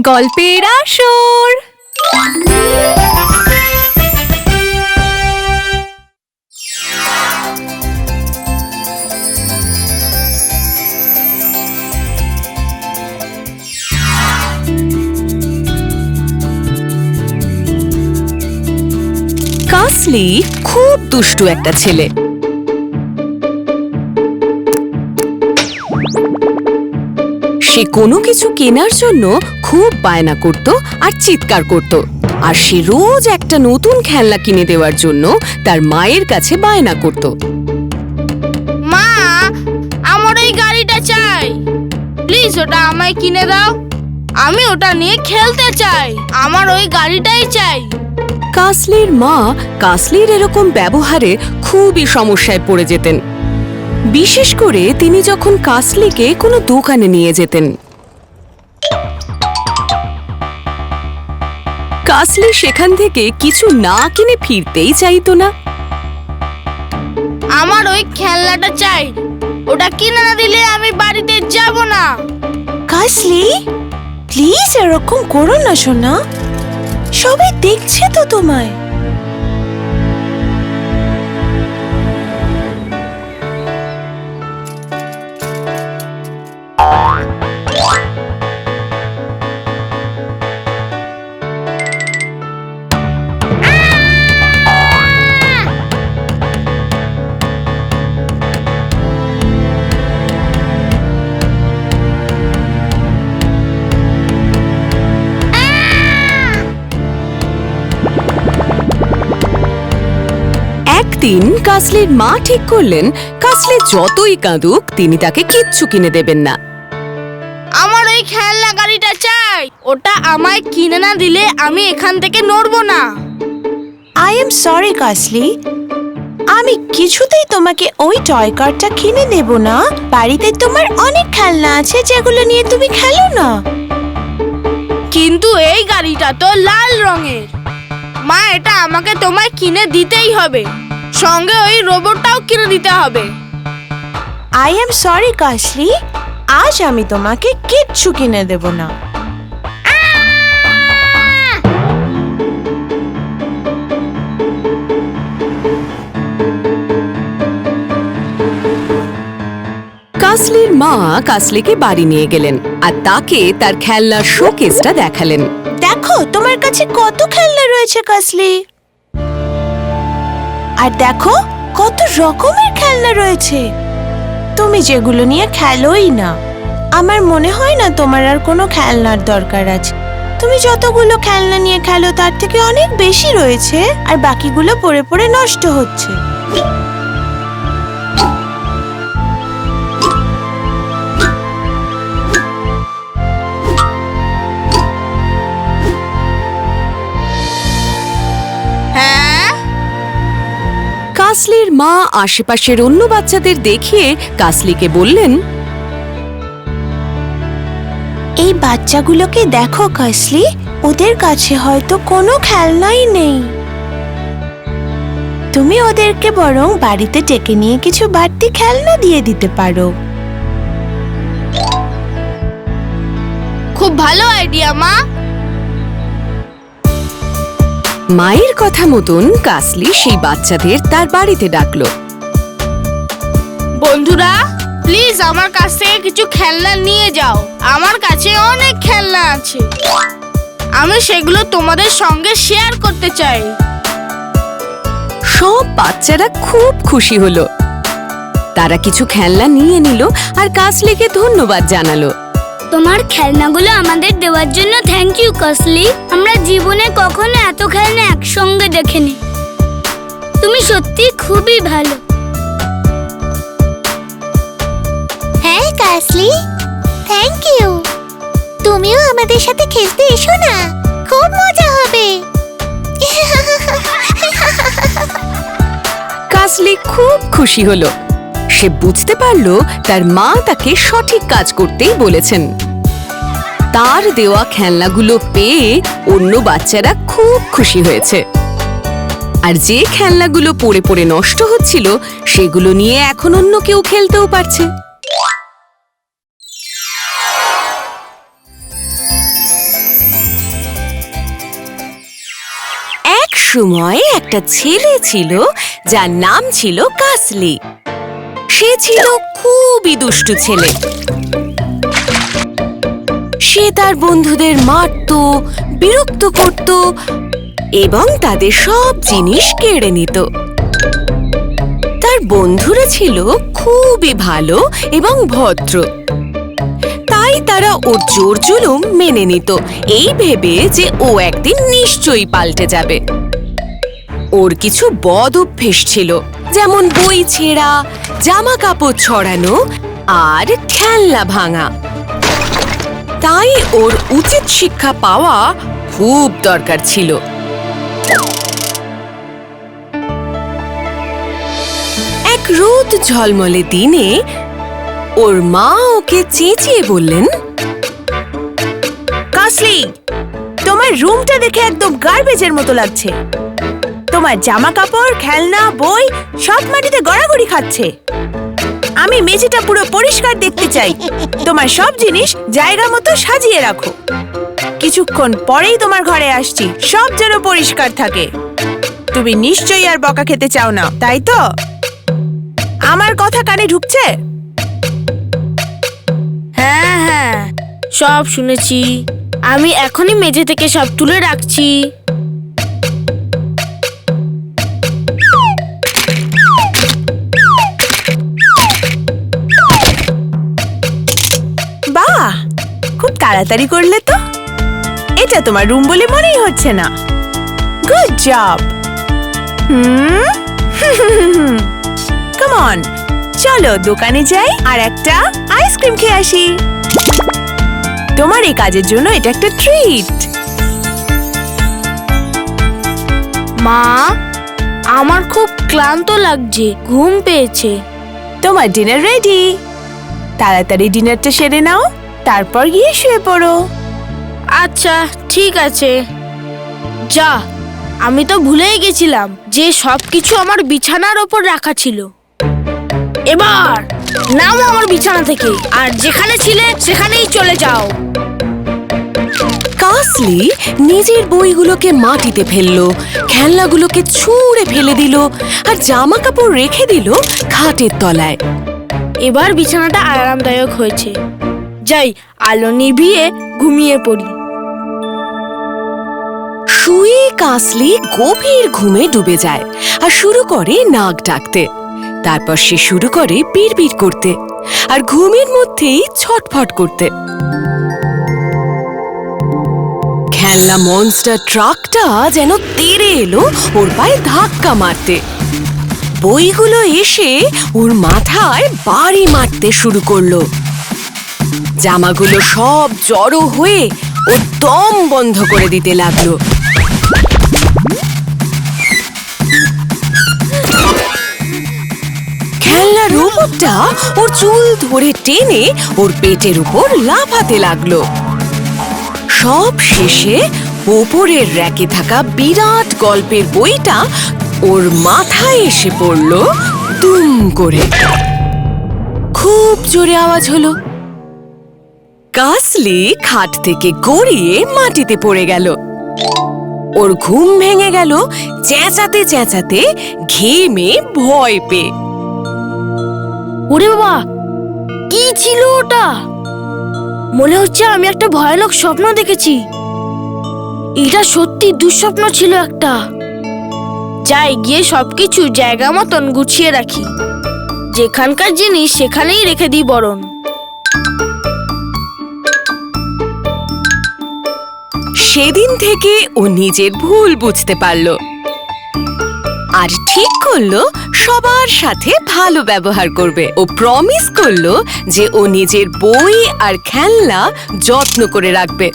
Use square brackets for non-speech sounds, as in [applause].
গল্পের আসর। কাসলি খুব দুষ্টু একটা ছেলে। সে কোনো কিছু কেনার জন্য খুব বায়না করত আর চিৎকার করত। আর সে রোজ একটা নতুন খেলনা কিনে দেওয়ার জন্য তার মায়ের কাছে বায়না করত। মা আমার ওই গাড়িটা চাই। প্লিজ ওটা আমায় কিনে দাও। আমি ওটা নিয়ে খেলতে চাই। আমার ওই গাড়িটাই চাই। কাসলির মা কাসলির এরকম ব্যবহারে খুবই সমস্যায় পড়ে যেতেন। বিশেষ করে তিনি যখন কাসলিকে কোনো দোকানে নিয়ে যেতেন। কাসলি সেখান থেকে কিছু না কিনে ফিরতেই চাইতো না। আমার ওই খেলনাটা চাই। ওটা কিনে না দিলে আমি বাড়িতে যাব না। কাসলি প্লিজ এরকম করো না সোনা। সবাই দেখছে তো তোমায়। একদিন কাসলির মা ঠিক করলেন কাসলি যতই কাঁদুক তিনি তাকে কিচ্ছু কিনে দেবেন না। আমার ওই খেলনা গাড়িটা চাই ওটা আমায় কিনে না দিলে আমি এখান থেকে নড়বো না। আই এম সরি কাসলি। আমি কিছুতেই তোমাকে ওই টয় কারটা কিনে দেব না। বাড়িতে তোমার অনেক খেলনা আছে যেগুলো নিয়ে তুমি খেলো না। কিন্তু এই গাড়িটা তো লাল রঙের। মা এটা আমাকে তোমায় কিনে দিতেই হবে। সঙ্গে ওই রোবটটাও কিনে দিতে হবে। আই এম সরি কাশলি আজ আমি তোমাকে কিচ্ছু কিনে দেব না। কাসলির মা কাসলিকে বাড়ি নিয়ে গেলেন আর তাকে তার খেলনার শোকেসটা দেখালেন। দেখো তোমার কাছে কত খেলনা রয়েছে কাসলি? আর দেখো, কত রকমের খেলনা রয়েছে। তুমি যেগুলো নিয়ে খেলোই না। আমার মনে হয় না তোমার আর কোনো খেলনার দরকার আছে। তুমি যতগুলো খেলনা নিয়ে খেলো, তার থেকে অনেক বেশি রয়েছে, আর বাকিগুলো পড়ে পড়ে নষ্ট হচ্ছে। কাসলির মা আশেপাশের অন্য বাচ্চাদের দেখিয়ে কাসলিকে বললেন এই বাচ্চাগুলোকে দেখো কাসলি ওদের কাছে হয়তো কোনো খেলনাই নেই। তুমি ওদেরকে বরং বাড়িতে ডেকে নিয়ে কিছু বাড়তি খেলনা দিয়ে দিতে পারো। খুব ভালো আইডিয়া মা। মায়ের কথা মতন কাসলি সেই বাচ্চাদের তার বাড়িতে ডাকলো। বন্ধুরা প্লিজ আমার কাছ থেকে কিছু খেলনা নিয়ে যাও। আমার কাছে অনেক খেলনা আছে। আমি সেগুলো তোমাদের সঙ্গে শেয়ার করতে চাই। সব বাচ্চারা খুব খুশি হলো। তারা কিছু খেলনা নিয়ে নিল আর কাসলিকে ধন্যবাদ জানালো। তোমার খেলনাগুলো আমাদের দেওয়ার জন্য থ্যাংক ইউ কসলি আমরা জীবনে কখনো এত খেলনা একসঙ্গে দেখিনি। তুমি সত্যি খুবই ভালো। হ্যাঁ কাসলি থ্যাংক ইউ তুমিও আমাদের সাথে খেলতে এসো না। খুব মজা হবে। কাসলি খুব খুশি হলো। সে বুঝতে পারল তার মা তাকে সঠিক কাজ করতেই বলেছেন। তার দেওয়া খেলনাগুলো পেয়ে অন্য বাচ্চারা খুব খুশি হয়েছে। আর যে খেলনাগুলো পড়ে পড়ে নষ্ট হচ্ছিল, সেগুলো নিয়ে এখন অন্য কেউ খেলতেও পারছে। এক সময় একটা ছেলে ছিল, যার নাম ছিল কাসলি। সে ছিল খুবই দুষ্টু ছেলে। সে তার বন্ধুদের মারত, বিরক্ত করত এবং তাদের সব জিনিস কেড়ে নিত। তার বন্ধুরা ছিল খুবই ভালো এবং ভদ্র। তাই তারা ওর জোর জুলুম মেনে নিত। এই ভেবে যে ও একদিন নিশ্চয়ই পাল্টে যাবে। ওর কিছু বদ অভ্যেস ছিল। যেমন বই ছেঁড়া জামা কাপড় ছড়ানো আর খেলনা ভাঙা। তাই ওর উচিত শিক্ষা পাওয়া খুব দরকার ছিল। এক রোদ ঝলমলে দিনে ওর মা ওকে চেঁচিয়ে বললেন তোমার রুমটা দেখে একদম গার্বেজের মতো লাগছে। তোমার জামা কাপড় খেলনা, বই সব মাটিতে গড়াগড়ি খাচ্ছে। আমি মেঝেটা পুরো পরিষ্কার দেখতে চাই। তোমার সব জিনিস জায়গা মতো সাজিয়ে রাখো। কিছুক্ষণ পরেই তোমার ঘরে আসছি। সব যেন পরিষ্কার থাকে। তুমি নিশ্চয়ই আর বকা খেতে চাও না, তাই তো? আমার কথা কানে ঢুকছে? হ্যাঁ হ্যাঁ সব শুনেছি। আমি এখনই মেঝে থেকে সব তুলে রাখছি। তাড়াতাড়ি করলে তো? এটা তোমার রুম বলে মনেই হচ্ছে না। Good job hmm? [laughs] Come on চলো দোকানে যাই আর একটা আইসক্রিম খেয়ে আসি। তোমার এই কাজের জন্য এটা একটা ট্রিট মা আমার খুব ক্লান্ত লাগছে ঘুম পেয়েছে। তোমার ডিনার রেডি তাড়াতাড়ি ডিনারটা সেরে নাও। তারপর গিয়ে শুয়ে পড়ো। আচ্ছা ঠিক আছে। যা আমি তো ভুলেই গেছিলাম যে সব কিছু আমার বিছানার ওপর রাখা ছিল। এবার নামো আমার বিছানা থেকে আর যেখানে ছিলে সেখানেই চলে যাও। কাসলি নিজের বইগুলোকে মাটিতে ফেলল খেলনাগুলোকে ছুঁড়ে ফেলে দিল আর জামা কাপড় রেখে দিল খাটের তলায়। এবার বিছানাটা আরামদায়ক হয়েছে। যাই আলো নিভিয়ে ঘুমিয়ে পড়ি। শুয়ে কাসলি গভীর ঘুমে ডুবে যায় আর শুরু করে নাক ডাকতে। তারপর সে শুরু করে বিড়বিড় করতে আর ঘুমের মধ্যেই ছটফট করতে। খেলনা মনস্টার ট্রাকটা যেন তেড়ে এলো ওর পায়ে ধাক্কা মারতে। বইগুলো এসে ওর মাথায় বাড়ি মারতে শুরু করল। জামাগুলো সব জড়ো হয়ে ও দম বন্ধ করে দিতে লাগল। খেলনা রোবটটা ওর চুল ধরে টেনে ওর পেটের উপর লাফাতে লাগল। সব শেষে ওপরের র্যাকে থাকা বিরাট গল্পের বইটা ওর মাথায় এসে পড়ল দুম করে। খুব জোরে আওয়াজ হলো। কাসলি খাট থেকে গড়িয়ে মাটিতে পড়ে গেল। ওর ঘুম ভেঙে গেল, চেঁচাতে চেঁচাতে ঘেমে ভয় পেয়ে। ওরে বাবা, কি ছিল ওটা? মনে হচ্ছে আমি একটা ভয়ানক স্বপ্ন দেখেছি। এটা সত্যি দুঃস্বপ্ন ছিল একটা। যাই গিয়ে সবকিছু জায়গা মতন গুছিয়ে রাখি। যেখানকার জিনিস সেখানেই রেখে দিই বরণ। সেদিন থেকে ও নিজের ভুল বুঝতে পারল। আর ঠিক করল, সবার সাথে ভালো ব্যবহার করবে। ও প্রমিস করল যে ও নিজের বই আর খেলনা যত্ন করে রাখবে।